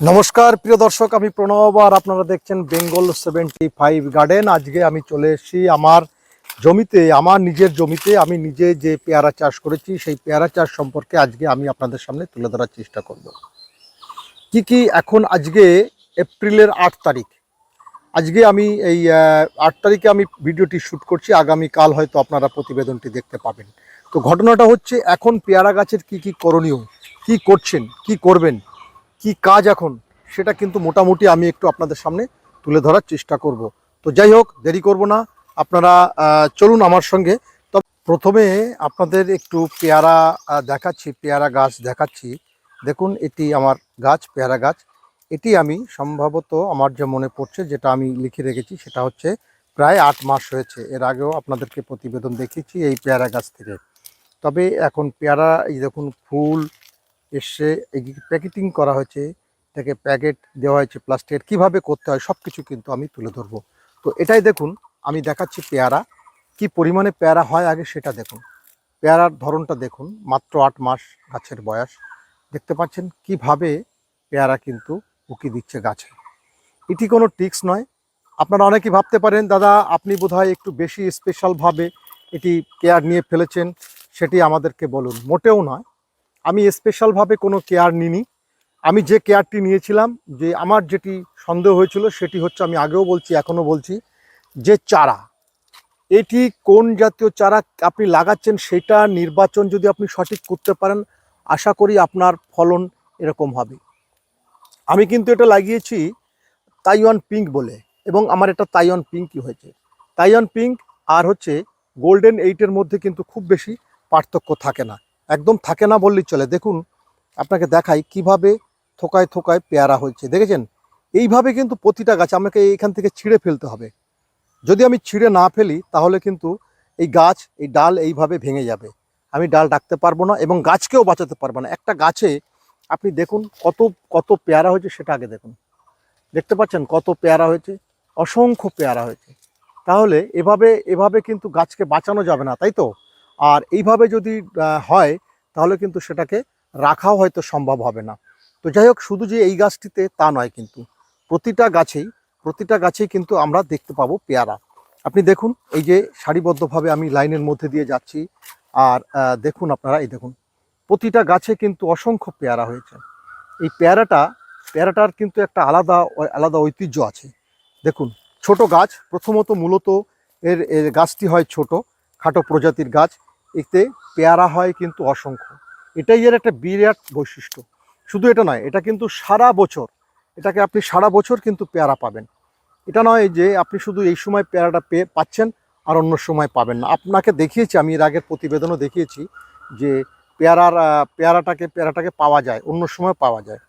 নমস্কার, প্রিয় দর্শক, আমি প্রণব আর আপনারা দেখছেন বেঙ্গল সেভেন্টি ফাইভ গার্ডেন। আজকে আমি চলে এসেছি আমার জমিতে, আমার নিজের জমিতে। আমি নিজে যে পেয়ারা চাষ করেছি, সেই পেয়ারা চাষ সম্পর্কে আজকে আমি আপনাদের সামনে তুলে ধরার চেষ্টা করব। কি কি এখন আজকে এপ্রিলের আট তারিখ? আজকে আমি এই আট তারিখে আমি ভিডিওটি শ্যুট করছি। আগামী কাল হয়তো আপনারা প্রতিবেদনটি দেখতে পাবেন। তো ঘটনাটা হচ্ছে, এখন পেয়ারা গাছের কি কি করণীয়? কি করছেন? কি করবেন? কি কাজ এখন সেটা কিন্তু মোটামুটি আমি একটু আপনাদের সামনে তুলে ধরার চেষ্টা করব। তো যাই হোক, দেরি করব না। আপনারা চলুন আমার সঙ্গে। তো প্রথমে আপনাদের একটু পেয়ারা দেখাচ্ছি, পেয়ারা গাছ দেখাচ্ছি। দেখুন, এটি আমার গাছ, পেয়ারা গাছ। এটি আমি সম্ভবত আমার যে মনে পড়ছে, যেটা আমি লিখে রেখেছি, সেটা হচ্ছে প্রায় আট মাস হয়েছে। এর আগেও আপনাদেরকে প্রতিবেদন দেখিয়েছি এই পেয়ারা গাছ থেকে। তবে এখন পেয়ারা, এই দেখুন, ফুল এসে প্যাকেটিং করা হয়েছে তাকে প্যাকেট দেওয়া হয়েছে, প্লাস্টিকের। কীভাবে করতে হয় সব কিছু কিন্তু আমি তুলে ধরবো। তো এটাই দেখুন, আমি দেখাচ্ছি পেয়ারা। কি পরিমাণে পেয়ারা হয় আগে সেটা দেখুন। পেয়ারার ধরনটা দেখুন, মাত্র আট মাস গাছের বয়স। দেখতে পাচ্ছেন কীভাবে পেয়ারা কিন্তু উকি দিচ্ছে গাছে। এটি কোনো টিক্স নয়। আপনারা অনেকেই ভাবতে পারেন, দাদা, আপনি বোধহয় একটু বেশি স্পেশালভাবে এটি কেয়ার নিয়ে ফেলেছেন, সেটি আমাদেরকে বলুন। মোটেও নয়। আমি স্পেশালভাবে কোনো কেয়ার নিইনি। আমি যে কেয়ারটি নিয়েছিলাম, যে আমার যেটি সন্দেহ হয়েছিল, সেটি হচ্ছে আমি আগেও বলছি, এখনও বলছি, যে চারা, এটি কোন জাতীয় চারা আপনি লাগাচ্ছেন সেটা নির্বাচন যদি আপনি সঠিক করতে পারেন, আশা করি আপনার ফলন এরকম হবে। আমি কিন্তু এটা লাগিয়েছি তাইওয়ান পিঙ্ক বলে, এবং আমার এটা তাইওয়ান পিঙ্কই হয়েছে। তাইওয়ান পিঙ্ক আর হচ্ছে গোল্ডেন এইটের মধ্যে কিন্তু খুব বেশি পার্থক্য থাকে না। একদম থাকে না বললেই চলে। দেখুন, আপনাকে দেখাই কীভাবে থোকায় থোকায় পেয়ারা হয়েছে, দেখেছেন? এইভাবে কিন্তু প্রতিটা গাছ আমাকে এইখান থেকে ছিঁড়ে ফেলতে হবে। যদি আমি ছিঁড়ে না ফেলি, তাহলে কিন্তু এই গাছ, এই ডাল এইভাবে ভেঙে যাবে। আমি ডাল ডাকতে পারব না এবং গাছকেও বাঁচাতে পারব না। একটা গাছে আপনি দেখুন কত কত পেয়ারা হয়েছে, সেটা আগে দেখুন। দেখতে পাচ্ছেন কত পেয়ারা হয়েছে? অসংখ্য পেয়ারা হয়েছে। তাহলে এভাবে এভাবে কিন্তু গাছকে বাঁচানো যাবে না, তাই তো? আর এইভাবে যদি হয়, তাহলে কিন্তু সেটাকে রাখাও হয়তো সম্ভব হবে না। তো যাই হোক, শুধু যে এই গাছটিতে তা নয় কিন্তু, প্রতিটা গাছেই প্রতিটা গাছেই কিন্তু আমরা দেখতে পাবো পেয়ারা। আপনি দেখুন, এই যে সারিবদ্ধভাবে আমি লাইনের মধ্যে দিয়ে যাচ্ছি, আর দেখুন আপনারা, এই দেখুন, প্রতিটা গাছে কিন্তু অসংখ্য পেয়ারা হয়েছে। এই পেয়ারাটা, পেয়ারাটার কিন্তু একটা আলাদা আলাদা ঐতিহ্য আছে। দেখুন, ছোট গাছ, প্রথমত মূলত এর গাছটি হয় ছোট, খাটো প্রজাতির গাছ। এতে পেয়ারা হয় কিন্তু অসংখ্য। এটাই এর একটা বিরাট বৈশিষ্ট্য। শুধু এটা নয়, এটা কিন্তু সারা বছর, এটাকে আপনি সারা বছর কিন্তু পেয়ারা পাবেন। এটা নয় যে আপনি শুধু এই সময় পেয়ারাটা পেয়ে পাচ্ছেন আর অন্য সময় পাবেন না। আপনাকে দেখিয়েছি, আমি এর আগের প্রতিবেদনও দেখিয়েছি যে পেয়ারার পেয়ারাটাকে পেয়ারাটাকে পাওয়া যায়, অন্য সময় পাওয়া যায়।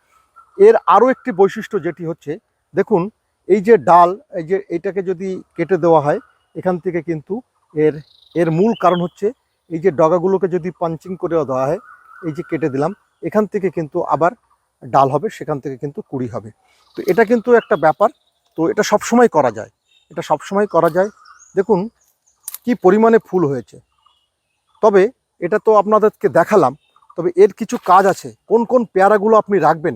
এর আরও একটি বৈশিষ্ট্য যেটি হচ্ছে, দেখুন, এই যে ডাল, এই যে এইটাকে যদি কেটে দেওয়া হয়, এখান থেকে কিন্তু এর এর মূল কারণ হচ্ছে এই যে ডগাগুলোকে যদি পাঞ্চিং করে দেওয়া হয়, এই যে কেটে দিলাম, এখান থেকে কিন্তু আবার ডাল হবে, সেখান থেকে কিন্তু কুড়ি হবে। তো এটা কিন্তু একটা ব্যাপার। তো এটা সব সময় করা যায়। এটা সব সময় করা যায়। দেখুন, কি পরিমাণে ফুল হয়েছে। তবে এটা তো আপনাদেরকে দেখালাম, তবে এর কিছু কাজ আছে। কোন কোন পেয়ারাগুলো আপনি রাখবেন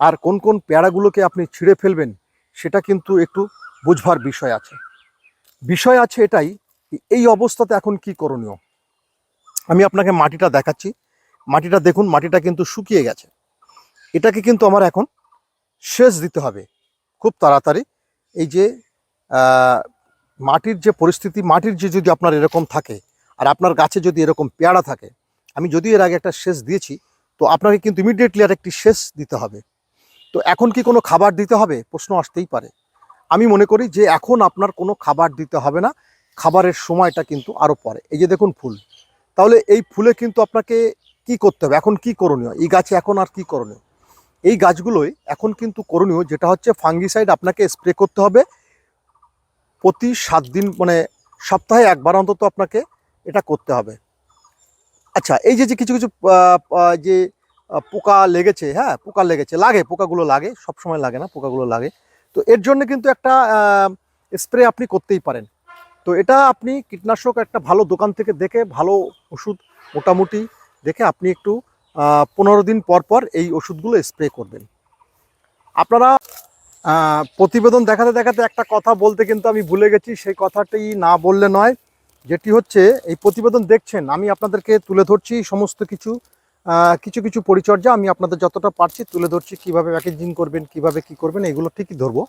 আর কোন কোন পেয়ারাগুলোকে আপনি ছিঁড়ে ফেলবেন, সেটা কিন্তু একটু বুঝবার বিষয় আছে। বিষয় আছে এটাই, এই অবস্থাতে এখন কি করণীয়? আমি আপনাকে মাটিটা দেখাচ্ছি। মাটিটা দেখুন, মাটিটা কিন্তু শুকিয়ে গেছে। এটাকে কিন্তু আমার এখন সেচ দিতে হবে খুব তাড়াতাড়ি। এই যে মাটির যে পরিস্থিতি, মাটির যে যদি আপনার এরকম থাকে, আর আপনার গাছে যদি এরকম পেয়ারা থাকে, আমি যদি এর আগে একটা সেচ দিয়েছি, তো আপনাকে কিন্তু ইমিডিয়েটলি আর একটি সেচ দিতে হবে। তো এখন কি কোনো খাবার দিতে হবে? প্রশ্ন আসতেই পারে। আমি মনে করি যে এখন আপনার কোনো খাবার দিতে হবে না। খাবারের সময়টা কিন্তু আরও পরে। এই যে দেখুন ফুল। তাহলে এই ফুলে কিন্তু আপনাকে কি করতে হবে? এখন কি করণীয়? এই গাছে এখন আর কি করণীয়? এই গাছগুলোই এখন কিন্তু করণীয় যেটা হচ্ছে ফাঙ্গিসাইড আপনাকে স্প্রে করতে হবে। প্রতি সাত দিন মানে সপ্তাহে একবার অন্তত আপনাকে এটা করতে হবে। আচ্ছা এই যে যে কিছু কিছু যে পোকা লেগেছে হ্যাঁ পোকা লেগেছে, লাগে, পোকাগুলো লাগে সব সময় লাগে না, পোকাগুলো লাগে। তো এর জন্য কিন্তু একটা স্প্রে আপনি করতেই পারেন। তো এটা আপনি কীটনাশক একটা ভালো দোকান থেকে দেখে, ভালো ওষুধ মোটামুটি দেখে আপনি একটু পনেরো দিন পর পর এই ওষুধগুলো স্প্রে করবেন। আপনারা প্রতিবেদন দেখাতে দেখাতে একটা কথা বলতে কিন্তু আমি ভুলে গেছি, সেই কথাটি না বললে নয়। যেটি হচ্ছে, এই প্রতিবেদন দেখছেন, আমি আপনাদেরকে তুলে ধরছি সমস্ত কিছু কিছু কিছু পরিচর্যা আমি আপনাদের যতটা পারছি তুলে ধরছি, কীভাবে প্যাকেজিং করবেন, কীভাবে কি করবেন, এগুলো ঠিকই ধরবো।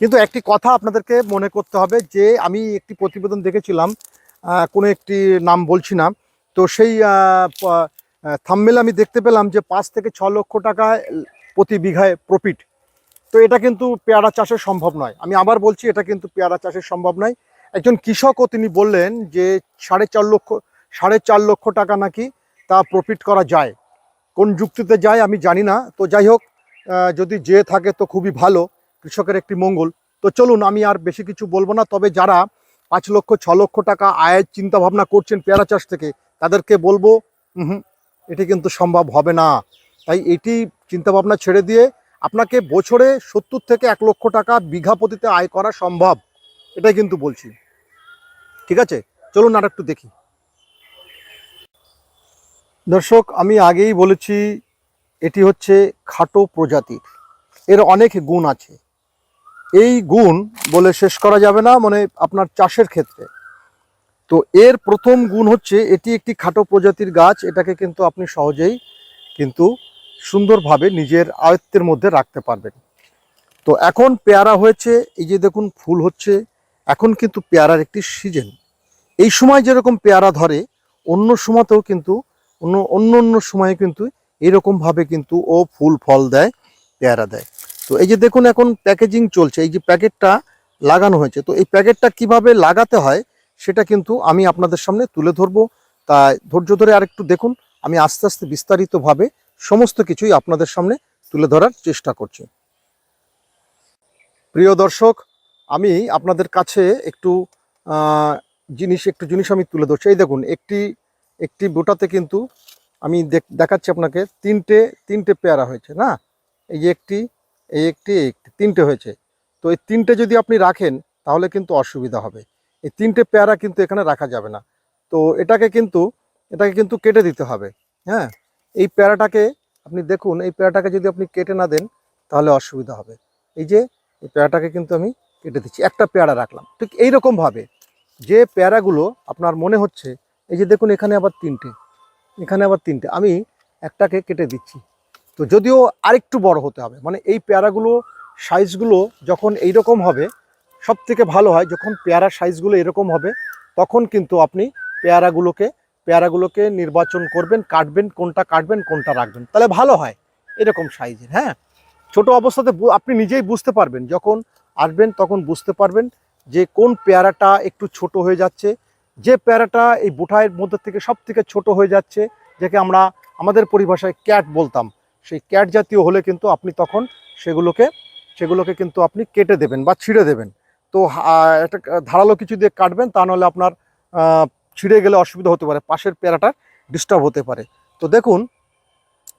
কিন্তু একটি কথা আপনাদেরকে মনে করতে হবে যে আমি একটি প্রতিবেদন দেখেছিলাম কোনো একটি নাম বলছি না। তো সেই থাম্মেল আমি দেখতে পেলাম যে পাঁচ থেকে ছ লক্ষ টাকা প্রতি বিঘায় প্রফিট তো এটা কিন্তু পেয়ারা চাষে সম্ভব নয়। আমি আবার বলছি, এটা কিন্তু পেয়ারা চাষে সম্ভব নয়। একজন কৃষকও তিনি বললেন যে সাড়ে চার লক্ষ, সাড়ে চার লক্ষ টাকা নাকি তা প্রফিট করা যায়। কোন যুক্তিতে যায় আমি জানি না। তো যাই হোক যদি যে থাকে তো খুবই ভালো। কৃষকের একটি মঙ্গল। তো চলুন, আমি আর বেশি কিছু বলব না। তবে যারা পাঁচ লক্ষ, ছ লক্ষ টাকা আয়ের চিন্তা ভাবনা করছেন পেয়ারা চাষ থেকে, তাদেরকে বলব হুম, এটি কিন্তু সম্ভব হবে না। তাই এটি চিন্তা ভাবনা ছেড়ে দিয়ে আপনাকে বছরে সত্তর থেকে এক লক্ষ টাকা বিঘা প্রতিতে আয় করা সম্ভব, এটাই কিন্তু বলছি। ঠিক আছে? চলুন আর একটু দেখি। দর্শক, আমি আগেই বলেছি, এটি হচ্ছে খাটো প্রজাতির। এর অনেক গুণ আছে। এই গুণ বলে শেষ করা যাবে না মানে আপনার চাষের ক্ষেত্রে। তো এর প্রথম গুণ হচ্ছে, এটি একটি খাটো প্রজাতির গাছ, এটাকে কিন্তু আপনি সহজেই কিন্তু সুন্দরভাবে নিজের আয়ত্তের মধ্যে রাখতে পারবেন। তো এখন পেয়ারা হয়েছে, এই যে দেখুন ফুল হচ্ছে, এখন কিন্তু পেয়ারার একটি সিজন। এই সময় যেরকম পেয়ারা ধরে, অন্য সময়তেও কিন্তু, অন্য অন্য অন্য সময়ে কিন্তু এরকমভাবে কিন্তু ও ফুল, ফল দেয়, পেয়ারা দেয়। তো এই যে দেখুন এখন প্যাকেজিং চলছে, এই যে প্যাকেটটা লাগানো হয়েছে, তো এই প্যাকেটটা কীভাবে লাগাতে হয় সেটা কিন্তু আমি আপনাদের সামনে তুলে ধরবো। তাই ধৈর্য ধরে আরেকটু দেখুন, আমি আস্তে আস্তে বিস্তারিতভাবে সমস্ত কিছুই আপনাদের সামনে তুলে ধরার চেষ্টা করছি। প্রিয় দর্শক, আমি আপনাদের কাছে একটু জিনিস একটু জিনিস আমি তুলে ধরছি। এই দেখুন, একটি একটি বোটাতে কিন্তু আমি দেখ- দেখাচ্ছি আপনাকে, তিনটে তিনটে পেয়ারা হয়েছে, না? এই যে একটি এই একটি একটি, তিনটে হয়েছে। তো এই তিনটে যদি আপনি রাখেন, তাহলে কিন্তু অসুবিধা হবে। এই তিনটে পেয়ারা কিন্তু এখানে রাখা যাবে না। তো এটাকে কিন্তু এটাকে কিন্তু কেটে দিতে হবে। হ্যাঁ? এই পেয়ারাটাকে আপনি দেখুন, এই পেয়ারাটাকে যদি আপনি কেটে না দেন, তাহলে অসুবিধা হবে। এই যে, এই পেয়ারাটাকে কিন্তু আমি কেটে দিচ্ছি। একটা পেয়ারা রাখলাম। ঠিক এইরকমভাবে যে পেয়ারাগুলো আপনার মনে হচ্ছে, এই যে দেখুন, এখানে আবার তিনটে। এখানে আবার তিনটে। আমি একটাকে কেটে দিচ্ছি। তো যদিও আরেকটু বড় হতে হবে মানে এই পেয়ারাগুলো সাইজগুলো যখন এইরকম হবে সব থেকে ভালো হয় যখন পেয়ারার সাইজগুলো এরকম হবে, তখন কিন্তু আপনি পেয়ারাগুলোকে পেয়ারাগুলোকে নির্বাচন করবেন, কাটবেন, কোনটা কাটবেন, কোনটা রাখবেন। তাহলে ভালো হয় এরকম সাইজের হ্যাঁ? ছোট অবস্থাতে আপনি নিজেই বুঝতে পারবেন, যখন আসবেন তখন বুঝতে পারবেন যে কোন পেয়ারাটা একটু ছোট হয়ে যাচ্ছে, যে পেয়ারাটা এই বুঠাইয়ের মধ্যে থেকে সব থেকে ছোট হয়ে যাচ্ছে, যাকে আমরা আমাদের পরিভাষায় ক্যাট বলতাম। সেই ক্যাট জাতীয় হলে কিন্তু আপনি তখন সেগুলোকে সেগুলোকে কিন্তু আপনি কেটে দেবেন বা ছিঁড়ে দেবেন। তো একটা ধারালো কিছু দিয়ে কাটবেন, তা নাহলে আপনার ছিঁড়ে গেলে অসুবিধা হতে পারে, পাশের পেয়ারাটা ডিস্টার্ব হতে পারে। তো দেখুন,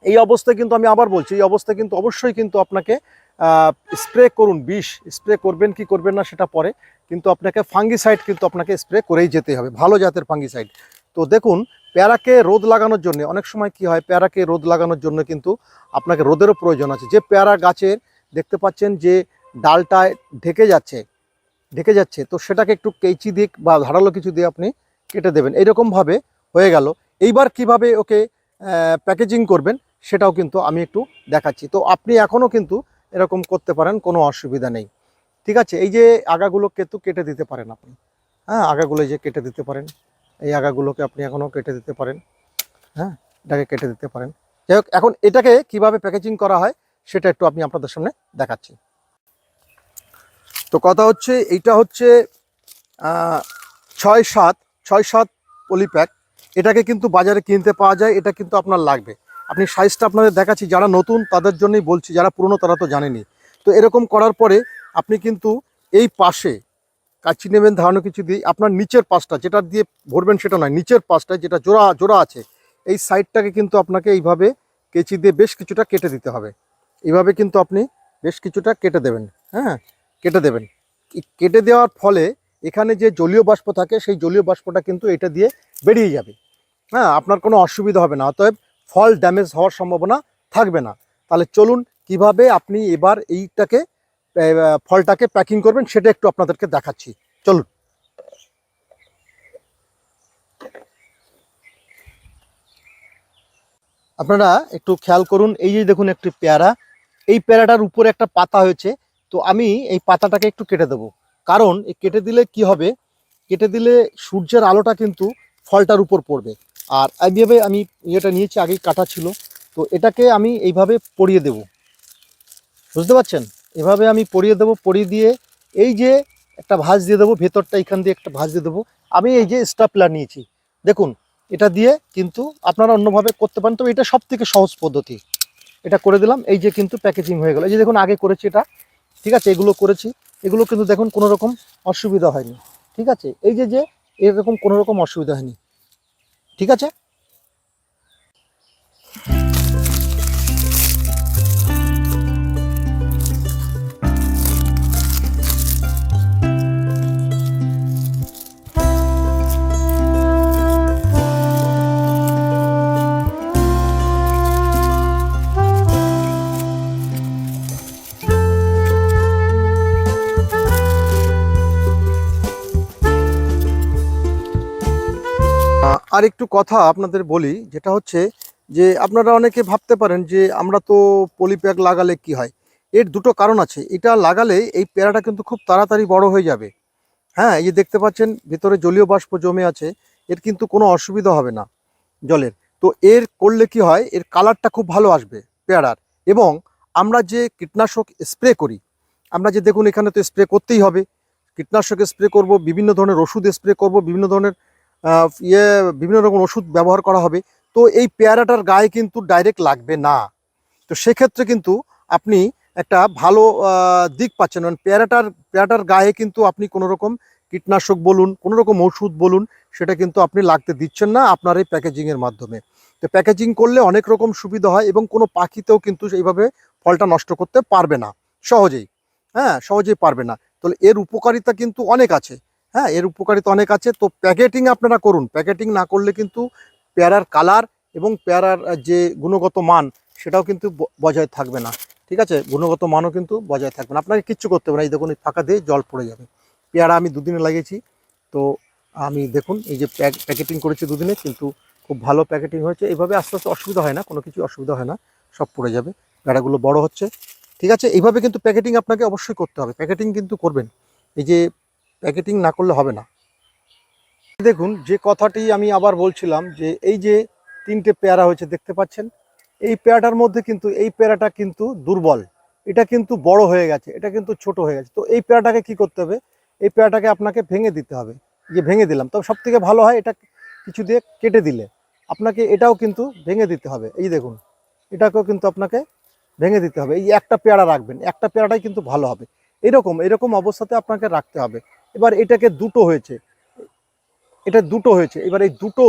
এই অবস্থায় কিন্তু আমি আবার বলছি, এই অবস্থায় কিন্তু অবশ্যই কিন্তু আপনাকে স্প্রে করুন, বিষ স্প্রে করবেন কি করবেন না সেটা পরে, কিন্তু আপনাকে ফাঙ্গিসাইড কিন্তু আপনাকে স্প্রে করেই যেতে হবে, ভালো জাতের ফাঙ্গিসাইড তো দেখুন পেয়ারাকে রোদ লাগানোর জন্য, অনেক সময় কি হয়, প্যারাকে রোদ লাগানোর জন্য কিন্তু আপনাকে রোদেরও প্রয়োজন আছে। যে প্যারা গাছের দেখতে পাচ্ছেন যে ডালটায় ঢেকে যাচ্ছে ঢেকে যাচ্ছে, তো সেটাকে একটু কেঁচি দিক বা ধারালো কিছু দিয়ে আপনি কেটে দেবেন। এইরকমভাবে হয়ে গেল। এইবার কীভাবে ওকে প্যাকেজিং করবেন সেটাও কিন্তু আমি একটু দেখাচ্ছি। তো আপনি এখনও কিন্তু এরকম করতে পারেন, কোনো অসুবিধা নেই। ঠিক আছে? এই যে আগাগুলো কিন্তু কেটে দিতে পারেন আপনি। হ্যাঁ আগাগুলো যে কেটে দিতে পারেন। এই আগাগুলোকে আপনি এখনও কেটে দিতে পারেন। হ্যাঁ এটাকে কেটে দিতে পারেন। যাই হোক, এখন এটাকে কীভাবে প্যাকেজিং করা হয় সেটা একটু আমি আপনাদের সামনে দেখাচ্ছি। তো কথা হচ্ছে, এইটা হচ্ছে ছয় সাত ছয় সাত পলিপ্যাক এটাকে কিন্তু বাজারে কিনতে পাওয়া যায়, এটা কিন্তু আপনার লাগবে। আপনি সাইজটা আপনাদের দেখাচ্ছি, যারা নতুন তাদের জন্যই বলছি, যারা পুরনো তারা তো জানেনি তো এরকম করার পরে আপনি কিন্তু এই পাশে কাচি নেবেন ধারণা কিছু দিয়ে আপনার নিচের পাশটা, যেটা দিয়ে ভরবেন সেটা নয়, নিচের পাশটা যেটা জোড়া জোড়া আছে, এই সাইডটাকে কিন্তু আপনাকে এইভাবে কেচি দিয়ে বেশ কিছুটা কেটে দিতে হবে। এইভাবে কিন্তু আপনি বেশ কিছুটা কেটে দেবেন হ্যাঁ কেটে দেবেন। কেটে দেওয়ার ফলে এখানে যে জলীয় বাষ্প থাকে, সেই জলীয় বাষ্পটা কিন্তু এটা দিয়ে বেরিয়ে যাবে। হ্যাঁ আপনার কোনো অসুবিধা হবে না, অতএব ফল ড্যামেজ হওয়ার সম্ভাবনা থাকবে না। তাহলে চলুন কীভাবে আপনি এবার এইটাকে ফলটাকে প্যাকিং করবেন, সেটা একটু আপনাদেরকে দেখাচ্ছি। চলুন। আপনারা একটু খেয়াল করুন, এই যে দেখুন একটি পেয়ারা। এই পেয়ারাটার উপরে একটা পাতা হয়েছে, তো আমি এই পাতাটাকে একটু কেটে দেবো। কারণ কেটে দিলে কি হবে? কেটে দিলে সূর্যের আলোটা কিন্তু ফলটার উপর পড়বে। আর এইভাবে আমি ইয়েটা নিয়েছি, আগেই কাটা ছিল। তো এটাকে আমি এইভাবে পরিয়ে দেব। বুঝতে পারছেন? এভাবে আমি পরিয়ে দেবো, পরিয়ে দিয়ে এই যে একটা ভাঁজ দিয়ে দেবো, ভেতরটা এখান দিয়ে একটা ভাঁজ দিয়ে দেবো। আমি এই যে স্টাপলার নিয়েছি। দেখুন, এটা দিয়ে কিন্তু আপনারা অন্যভাবে করতে পারেন, তবে এটা সব থেকে সহজ পদ্ধতি। এটা করে দিলাম, এই যে কিন্তু প্যাকেজিং হয়ে গেল। এই যে দেখুন, আগে করেছি এটা, ঠিক আছে? এগুলো করেছি। এগুলো কিন্তু দেখুন, কোনো রকম অসুবিধা হয়নি, ঠিক আছে? এই যে যে, এরকম কোনো রকম অসুবিধা হয়নি, ঠিক আছে? আর একটু কথা আপনাদের বলি, যেটা হচ্ছে যে আপনারা অনেকে ভাবতে পারেন যে আমরা তো পলিপ্যাক লাগালে কি হয়। এর দুটো কারণ আছে। এটা লাগালে এই পেয়ারাটা কিন্তু খুব তাড়াতাড়ি বড় হয়ে যাবে। হ্যাঁ এই দেখতে পাচ্ছেন, ভিতরে জলীয় বাষ্প জমে আছে, এর কিন্তু কোনো অসুবিধা হবে না জলের। তো এর করলে কি হয়, এর কালারটা খুব ভালো আসবে পেয়ারার। এবং আমরা যে কীটনাশক স্প্রে করি, আমরা যে দেখুন এখানে তো স্প্রে করতেই হবে। কীটনাশক স্প্রে করব, বিভিন্ন ধরনের ওষুধ স্প্রে করব, বিভিন্ন ধরনের ইয়ে বিভিন্ন রকম ওষুধ ব্যবহার করা হবে। তো এই পেয়ারাটার গায়ে কিন্তু ডাইরেক্ট লাগবে না। তো সেক্ষেত্রে কিন্তু আপনি একটা ভালো দিক পাচ্ছেন। মানে পেয়ারাটার পেয়ারাটার গায়ে কিন্তু আপনি কোনো রকম কীটনাশক বলুন, কোনো রকম ওষুধ বলুন, সেটা কিন্তু আপনি লাগতে দিচ্ছেন না আপনার এই প্যাকেজিংয়ের মাধ্যমে। তো প্যাকেজিং করলে অনেক রকম সুবিধা হয় এবং কোনো পাখিতেও কিন্তু এইভাবে ফলটা নষ্ট করতে পারবে না। সহজেই হ্যাঁ সহজেই পারবে না। তাহলে এর উপকারিতা কিন্তু অনেক আছে। হ্যাঁ এর উপকারিতা অনেক আছে। তো প্যাকেটিং আপনারা করুন। প্যাকেটিং না করলে কিন্তু পেয়ারার কালার এবং পেয়ারার যে গুণগত মান, সেটাও কিন্তু বজায় থাকবে না। ঠিক আছে? গুণগত মানও কিন্তু বজায় থাকবে না। আপনাকে কিচ্ছু করতে হবে না। এই দেখুন, এই ফাঁকা দিয়ে জল পড়ে যাবে। পেয়ারা আমি দুদিনে লাগিয়েছি। তো আমি দেখুন, এই যে প্যাক, প্যাকেটিং করেছি দুদিনে, কিন্তু খুব ভালো প্যাকেটিং হয়েছে। এইভাবে আস্তে আস্তে অসুবিধা হয় না, কোনো কিছু অসুবিধা হয় না। সব পড়ে যাবে। পেয়ারাগুলো বড় হচ্ছে। ঠিক আছে? এইভাবে কিন্তু প্যাকেটিং আপনাকে অবশ্যই করতে হবে। প্যাকেটিং কিন্তু করবেন। এই যে প্যাকেটিং না করলে হবে না। দেখুন, যে কথাটি আমি আবার বলছিলাম যে এই যে তিনটে পেয়ারা হয়েছে, দেখতে পাচ্ছেন? এই পেয়ারাটার মধ্যে কিন্তু, এই পেয়ারাটা কিন্তু দুর্বল। এটা কিন্তু বড় হয়ে গেছে, এটা কিন্তু ছোট হয়ে গেছে। তো এই পেয়ারাটাকে কি করতে হবে? এই পেয়ারাটাকে আপনাকে ভেঙে দিতে হবে। যে ভেঙে দিলাম, তবে সব থেকে ভালো হয় এটা কিছু দিয়ে কেটে দিলে। আপনাকে এটাও কিন্তু ভেঙে দিতে হবে। এই দেখুন, এটাকেও কিন্তু আপনাকে ভেঙে দিতে হবে। এই একটা পেয়ারা রাখবেন, একটা পেয়ারাটাই কিন্তু ভালো হবে। এরকম এরকম অবস্থাতে আপনাকে রাখতে হবে। এবার এটাকে দুটো হয়েছে। এটা দুটো হয়েছে। এবার এই দুটো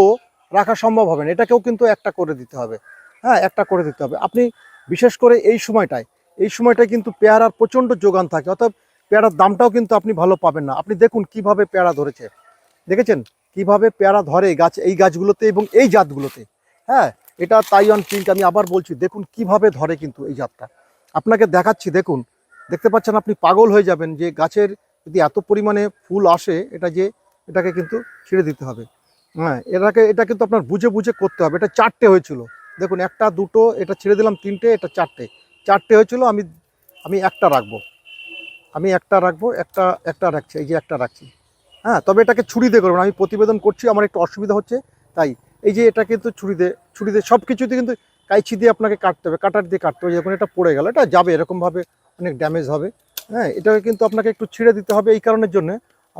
রাখা সম্ভব হবে না। এটাকেও কিন্তু একটা করে দিতে হবে। হ্যাঁ একটা করে দিতে হবে। আপনি বিশেষ করে এই সময়টায় এই সময়টায় কিন্তু পেয়ারার প্রচণ্ড যোগান থাকে। অর্থাৎ পেয়ারার দামটাও কিন্তু আপনি ভালো পাবেন না। আপনি দেখুন কীভাবে পেয়ারা ধরেছে। দেখেছেন? কীভাবে পেয়ারা ধরে গাছ, এই গাছগুলোতে এবং এই জাতগুলোতে। হ্যাঁ এটা তাইওয়ান পিঙ্ক। আমি আবার বলছি, দেখুন কীভাবে ধরে কিন্তু এই জাতটা। আপনাকে দেখাচ্ছি, দেখুন। দেখতে পাচ্ছেন আপনি পাগল হয়ে যাবেন যে গাছের যদি এত পরিমাণে ফুল আসে, এটা যে, এটাকে কিন্তু ছেড়ে দিতে হবে। হ্যাঁ এটাকে, এটা কিন্তু আপনার বুঝে বুঝে করতে হবে। এটা চারটে হয়েছিল। দেখুন, একটা, দুটো, এটা ছেড়ে দিলাম, তিনটে, এটা চারটে। চারটে হয়েছিল, আমি আমি একটা রাখব। আমি একটা রাখব, একটা একটা রাখছি, এই যে একটা রাখছি। হ্যাঁ তবে এটাকে ছুরি দিয়ে করবেন আমি প্রতিবেদন করছি, আমার একটু অসুবিধা হচ্ছে, তাই। এই যে, এটা কিন্তু ছুরি দিয়ে ছুরি সব কিছুতে কিন্তু কাইছি দিয়ে আপনাকে কাটতে হবে, কাটার দিয়ে কাটতে হবে। যখন এটা পড়ে গেল, এটা যাবে, এরকমভাবে অনেক ড্যামেজ হবে। হ্যাঁ এটাকে কিন্তু আপনাকে একটু ছিঁড়ে দিতে হবে এই কারণের জন্য।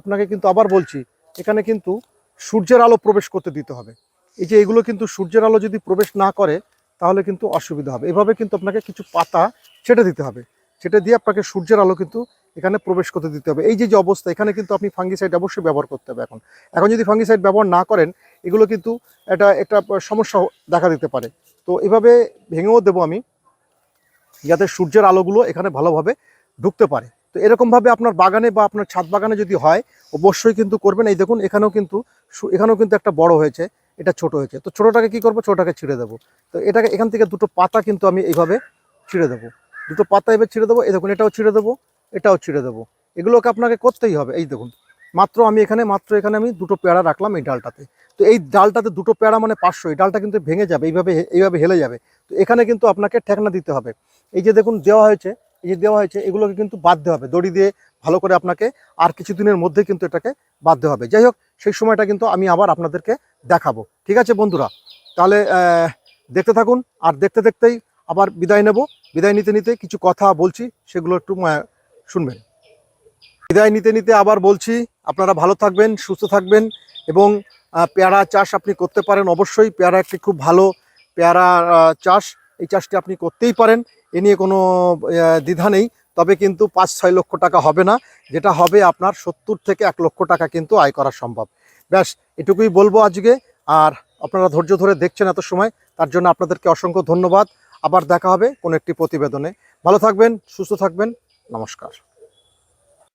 আপনাকে কিন্তু আবার বলছি, এখানে কিন্তু সূর্যের আলো প্রবেশ করতে দিতে হবে। এই যে এগুলো কিন্তু সূর্যের আলো যদি প্রবেশ না করে, তাহলে কিন্তু অসুবিধা হবে। এভাবে কিন্তু আপনাকে কিছু পাতা ছেটে দিতে হবে। ছেটে দিয়ে আপনাকে সূর্যের আলো কিন্তু এখানে প্রবেশ করতে দিতে হবে। এই যে যে অবস্থা, এখানে কিন্তু আপনি ফাঙ্গিসাইড অবশ্যই ব্যবহার করতে হবে এখন। এখন যদি ফাঙ্গিসাইড ব্যবহার না করেন, এগুলো কিন্তু এটা একটা সমস্যা দেখা দিতে পারে। তো এভাবে ভেঙেও দেবো আমি, যাতে সূর্যের আলোগুলো এখানে ভালোভাবে ঢুকতে পারে। তো এরকমভাবে আপনার বাগানে বা আপনার ছাদ বাগানে যদি হয়, অবশ্যই কিন্তু করবেন। এই দেখুন, এখানেও কিন্তু এখানেও কিন্তু একটা বড় হয়েছে, এটা ছোট হয়েছে। তো ছোটোটাকে কি করব? ছোটোটাকে ছিঁড়ে দেবো। তো এটাকে, এখান থেকে দুটো পাতা কিন্তু আমি এইভাবে ছিঁড়ে দেবো। দুটো পাতা এবার ছিঁড়ে দেবো। এই দেখুন, এটাও ছিঁড়ে দেবো, এটাও ছিঁড়ে দেবো। এগুলোকে আপনাকে করতেই হবে। এই দেখুন, মাত্র আমি এখানে, মাত্র এখানে আমি দুটো পেয়ারা রাখলাম এই ডালটাতে। তো এই ডালটাতে দুটো পেয়ারা মানে পাঁচশো, এই ডালটা কিন্তু ভেঙে যাবে, এইভাবে এইভাবে হেলে যাবে। তো এখানে কিন্তু আপনাকে ঠেকনা দিতে হবে। এই যে দেখুন, দেওয়া হয়েছে এই যে দেওয়া হয়েছে, এগুলোকে কিন্তু বাঁধতে হবে। দড়ি দিয়ে ভালো করে আপনাকে আর কিছুদিনের মধ্যে কিন্তু এটাকে বাঁধতে হবে। যাই হোক, সেই সময়টা কিন্তু আমি আবার আপনাদেরকে দেখাবো। ঠিক আছে বন্ধুরা? তাহলে দেখতে থাকুন আর দেখতে দেখতেই আবার বিদায় নেব। বিদায় নিতে নিতে কিছু কথা বলছি, সেগুলো একটু শুনবেন। বিদায় নিতে নিতে আবার বলছি, আপনারা ভালো থাকবেন, সুস্থ থাকবেন এবং পেয়ারা চাষ আপনি করতে পারেন। অবশ্যই পেয়ারা একটি খুব ভালো পেয়ারা চাষ। এই চাষটি আপনি করতেই পারেন। এ নিয়ে কোনো দ্বিধা নেই। তবে কিন্তু পাঁচ ছয় লক্ষ টাকা হবে না, যেটা হবে আপনার সত্তর থেকে এক লক্ষ টাকা কিন্তু আয় করা সম্ভব। ব্যাস, এটুকুই বলব আজকে। আর আপনারা ধৈর্য ধরে দেখছেন এত সময়, তার জন্য আপনাদেরকে অসংখ্য ধন্যবাদ। আবার দেখা হবে কোনো একটি প্রতিবেদনে। ভালো থাকবেন, সুস্থ থাকবেন। নমস্কার।